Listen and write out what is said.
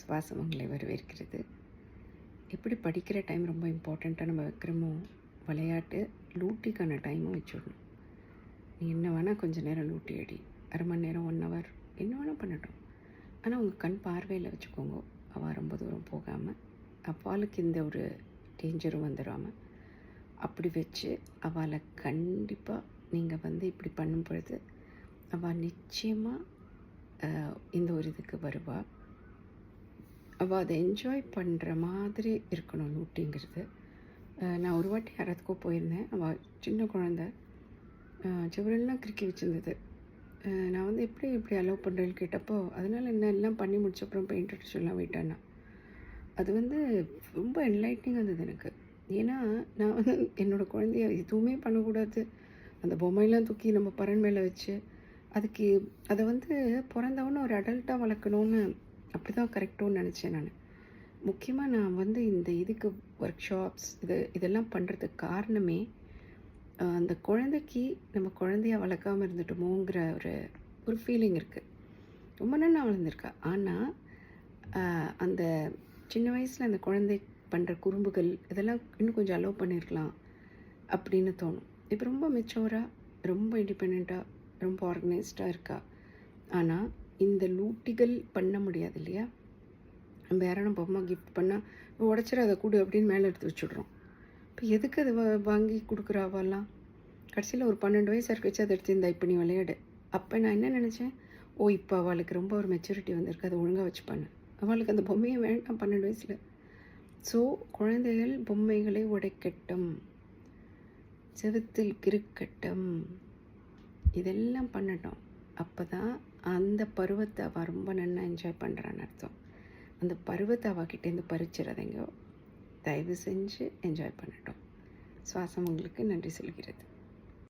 சுவாசம் உங்களை வரவேற்கிறது. எப்படி படிக்கிற டைம் ரொம்ப இம்பார்ட்டண்ட்டாக நம்ம வைக்கிறோமோ விளையாட்டு லூட்டிக்கான டைமும் வச்சுடணும். நீ என்ன வேணால் கொஞ்சம் நேரம் லூட்டி அடி. அரை மணி நேரம் ஒன் ஹவர் என்ன வேணால் பண்ணட்டும். ஆனால் உங்கள் கண் பார்வையில் வச்சுக்கோங்க. அவள் ரொம்ப தூரம் போகாமல் அப்பாளுக்கு இந்த ஒரு டேஞ்சரும் வந்துடாமல் அப்படி வச்சு அவளை கண்டிப்பாக நீங்கள் வந்து இப்படி பண்ணும் பொழுது அவள் நிச்சயமாக இந்த ஒரு இதுக்கு வருவாள் அவள் அதை என்ஜாய் பண்ணுற மாதிரி இருக்கணும் லூட்டிங்கிறது நான் ஒரு வாட்டி யாராத்துக்கோ போயிருந்தேன். அவள் சின்ன குழந்த. சுவரெல்லாம் கிறுக்கி வச்சுருந்தது. நான் வந்து எப்படி இப்படி அலோவ் பண்ணுறேன்னு கேட்டப்போ அதனால் என்ன எல்லாம் பண்ணி முடிச்ச அப்புறம் பெயிண்ட் அடிச்சுலாம் விட்டானா அது வந்து ரொம்ப என்லைட்னிங் வந்தது எனக்கு. ஏன்னா நான் வந்து என்னோடய குழந்தைய எதுவுமே பண்ணக்கூடாது. அந்த பொம்மையெல்லாம் தூக்கி நம்ம பரன் மேலே வச்சு அதுக்கு அதை வந்து பிறந்தவொன்னே ஒரு அடல்ட்டாக வளர்க்கணுன்னு அப்படி தான் கரெக்டோன்னு நினச்சேன் நான். முக்கியமாக நான் வந்து இந்த இதுக்கு ஒர்க் ஷாப்ஸ் இது இதெல்லாம் பண்ணுறதுக்கு காரணமே அந்த குழந்தைக்கு நம்ம குழந்தைய வளர்க்காமல் இருந்துட்டோமோங்கிற ஒரு ஒரு ஃபீலிங் இருக்குது ரொம்ப நல்லா வளர்ந்துருக்கா. ஆனால் அந்த சின்ன வயசில் அந்த குழந்தை பண்ணுற குறும்புகள் இதெல்லாம் இன்னும் கொஞ்சம் அலோவ் பண்ணியிருக்கலாம் அப்படின்னு தோணும். இப்போ ரொம்ப மெச்சோராக ரொம்ப இண்டிபெண்ட்டாக ரொம்ப ஆர்கனைஸ்டாக இருக்கா? ஆனால் இந்த லூட்டிகள் பண்ண முடியாது இல்லையா நம்ம யாரான பொம்மை கிஃப்ட் பண்ணால் உடச்சிட அதை கொடு அப்படின்னு மேலே எடுத்து வச்சுடுறோம். இப்போ எதுக்கு அதை வா- வாங்கி கொடுக்குறாவெல்லாம் கடைசியில் ஒரு பன்னெண்டு வயசு இருக்க வச்சு அதை எடுத்து இந்த இப்போ நீ விளையாடு. அப்போ நான் என்ன நினச்சேன்? ஓ இப்போ அவளுக்கு ரொம்ப ஒரு மெச்சூரிட்டி வந்திருக்கு அதை ஒழுங்காக வச்சுப்பான்னு அவளுக்கு அந்த பொம்மையை வேண்டாம் பன்னெண்டு வயசில். ஸோ குழந்தைகள் பொம்மைகளை உடைக்கட்டும். செவத்தில் கிருக்கட்டும் இதெல்லாம் பண்ணட்டும். அப்போ தான் அந்த பருவத்தை அவள் ரொம்ப நல்லா என்ஜாய் பண்ணுறான்னு அர்த்தம். அந்த பருவத்தை அவகிட்டேருந்து பறிச்சிடாதீங்க. தயவு செஞ்சு என்ஜாய் பண்ணட்டும். சுவாசம் உங்களுக்கு நன்றி சொல்கிறது.